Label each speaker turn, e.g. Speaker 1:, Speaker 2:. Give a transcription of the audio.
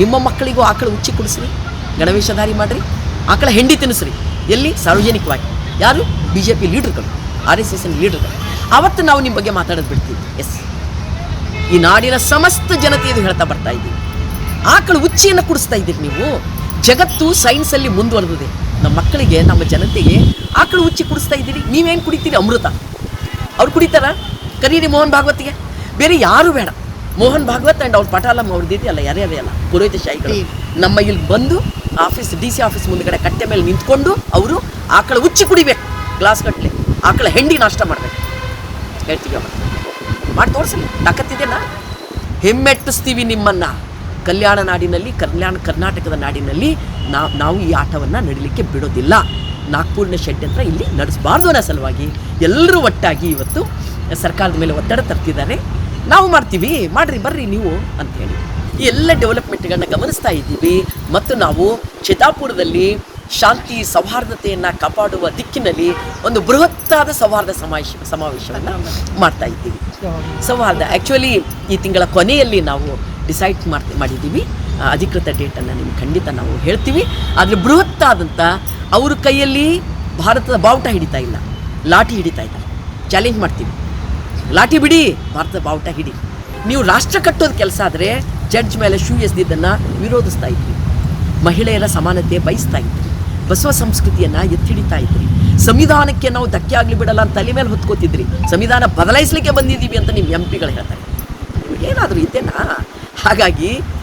Speaker 1: ನಿಮ್ಮ ಮಕ್ಕಳಿಗೂ ಆಕಳು ಉಚ್ಚಿ ಕುಡಿಸ್ರಿ, ಗಣವೇಶಧಾರಿ ಮಾಡಿರಿ ಆಕಳ ಹೆಂಡಿ ತಿನ್ನಿಸ್ರಿ. ಎಲ್ಲಿ? ಸಾರ್ವಜನಿಕವಾಗಿ. ಯಾರು? ಬಿ ಜೆ ಪಿ ಲೀಡರ್ಗಳು ಆರ್ ಎಸ್ ಎಸ್ನ ಲೀಡರ್ಗಳು ಅವತ್ತು ನಾವು ನಿಮ್ಮ ಬಗ್ಗೆ ಮಾತಾಡೋದು ಬಿಡ್ತೀವಿ. ಎಸ್ ಈ ನಾಡಿನ ಸಮಸ್ತ ಜನತೆ ಇದು ಹೇಳ್ತಾ ಬರ್ತಾ ಇದ್ದೀವಿ. ಆಕಳು ಉಚ್ಚಿಯನ್ನು ಕುಡಿಸ್ತಾ ಇದ್ದೀರಿ ನೀವು. ಜಗತ್ತು ಸೈನ್ಸಲ್ಲಿ ಮುಂದುವರೆದಿದೆ. ನಮ್ಮ ಮಕ್ಕಳಿಗೆ, ನಮ್ಮ ಜನತೆಗೆ ಆಕಳು ಉಚ್ಚಿ ಕುಡಿಸ್ತಾ ಇದ್ದೀರಿ. ನೀವೇನು ಕುಡಿತೀರಿ? ಅಮೃತ. ಅವ್ರು ಕುಡಿತಾರ? ಕರೀರಿ ಮೋಹನ್ ಭಾಗವತಿಗೆ. ಬೇರೆ ಯಾರು ಬೇಡ. ಮೋಹನ್ ಭಾಗವತ್ ಆ್ಯಂಡ್ ಅವ್ರ ಅವ್ರದ್ದು ಇದೆಯಲ್ಲ ಯಾರೇ ಅಲ್ಲ ಪುರೋಹಿತ ಶಾಹಿಗಳು. ನಮ್ಮ ಇಲ್ಲಿ ಬಂದು ಆಫೀಸ್ ಡಿ ಸಿ ಆಫೀಸ್ ಮುಂದ್ಗಡೆ ಕಟ್ಟೆ ಮೇಲೆ ನಿಂತ್ಕೊಂಡು ಅವರು ಆಕಳ ಉಚ್ಚಿ ಕುಡಿಬೇಕು ಗ್ಲಾಸ್ ಗಟ್ಟಲೆ ಆಕಳ ಹೆಂಡಿ ನಾಷ್ಟ ಮಾಡಬೇಕು. ಹೇಳ್ತೀವಿ ಅವಾಗ ಮಾಡಿ ತೋರಿಸಲಿ ತಾಕತ್ತಿದೆನಾ? ಹೆಮ್ಮೆಟ್ಟಿಸ್ತೀವಿ ನಿಮ್ಮನ್ನ. ಕಲ್ಯಾಣ ನಾಡಿನಲ್ಲಿ ಕಲ್ಯಾಣ ಕರ್ನಾಟಕದ ನಾಡಿನಲ್ಲಿ ನಾವು ನಾವು ಈ ಆಟವನ್ನು ನಡಿಲಿಕ್ಕೆ ಬಿಡೋದಿಲ್ಲ. ನಾಗ್ಪೂರ್ನ ಷಡ್ಯಂತ್ರ ಇಲ್ಲಿ ನಡೆಸಬಾರ್ದು ಅನ್ನೋ ಸಲುವಾಗಿ ಎಲ್ಲರೂ ಒಟ್ಟಾಗಿ ಇವತ್ತು ಸರ್ಕಾರದ ಮೇಲೆ ಒತ್ತಡ ತರ್ತಿದ್ದಾರೆ. ನಾವು ಮಾಡ್ತೀವಿ, ಮಾಡ್ರಿ, ಬರ್ರಿ ನೀವು ಅಂತ ಹೇಳಿ. ಈ ಎಲ್ಲ ಡೆವಲಪ್ಮೆಂಟ್ಗಳನ್ನ ಗಮನಿಸ್ತಾ ಇದ್ದೀವಿ ಮತ್ತು ನಾವು ಚಿತಾಪುರದಲ್ಲಿ ಶಾಂತಿ ಸೌಹಾರ್ದತೆಯನ್ನು ಕಾಪಾಡುವ ದಿಕ್ಕಿನಲ್ಲಿ ಒಂದು ಬೃಹತ್ತಾದ ಸೌಹಾರ್ದ ಸಮಾವೇಶ, ಸಮಾವೇಶವನ್ನು ಮಾಡ್ತಾ ಇದ್ದೀವಿ. ಸೌಹಾರ್ದ ಆ್ಯಕ್ಚುಲಿ ಈ ತಿಂಗಳ ಕೊನೆಯಲ್ಲಿ ನಾವು ಡಿಸೈಡ್ ಮಾಡ್ತಿ, ಮಾಡಿದ್ದೀವಿ. ಅಧಿಕೃತ ಡೇಟನ್ನು ನಿಮ್ಗೆ ಖಂಡಿತ ನಾವು ಹೇಳ್ತೀವಿ. ಆದರೆ ಬೃಹತ್ತಾದಂಥ ಅವ್ರ ಕೈಯಲ್ಲಿ ಭಾರತದ ಬಾವುಟ ಹಿಡಿತಾ ಇಲ್ಲ, ಲಾಠಿ ಹಿಡಿತಾ ಇದ್ದಾರೆ. ಚಾಲೆಂಜ್ ಮಾಡ್ತೀವಿ. ಲಾಠಿ ಬಿಡಿ, ಭಾರತದ ಬಾವುಟ ಹಿಡಿ. ನೀವು ರಾಷ್ಟ್ರ ಕಟ್ಟೋದು ಕೆಲಸ ಆದರೆ ಜಡ್ಜ್ ಮೇಲೆ ಶೂ ಎಸ್ದಿದ್ದನ್ನು ವಿರೋಧಿಸ್ತಾ ಇದ್ರಿ. ಮಹಿಳೆಯರ ಸಮಾನತೆ ಬಯಸ್ತಾ ಇದ್ರಿ. ಬಸವ ಸಂಸ್ಕೃತಿಯನ್ನು ಎತ್ತಿಡಿತಾ ಇದ್ರಿ. ಸಂವಿಧಾನಕ್ಕೆ ನಾವು ಧಕ್ಕೆ ಆಗಲಿ ಬಿಡಲ್ಲ ಅಂತ ತಲೆ ಮೇಲೆ ಹೊತ್ಕೋತಿದ್ರಿ. ಸಂವಿಧಾನ ಬದಲಾಯಿಸಲಿಕ್ಕೆ ಬಂದಿದ್ದೀವಿ ಅಂತ ನಿಮ್ಮ ಎಂ ಪಿಗಳು ಹೇಳ್ತಾರೆ. ಏನಾದರೂ ಇದ್ದೇನಾ ಹಾಗಾಗಿ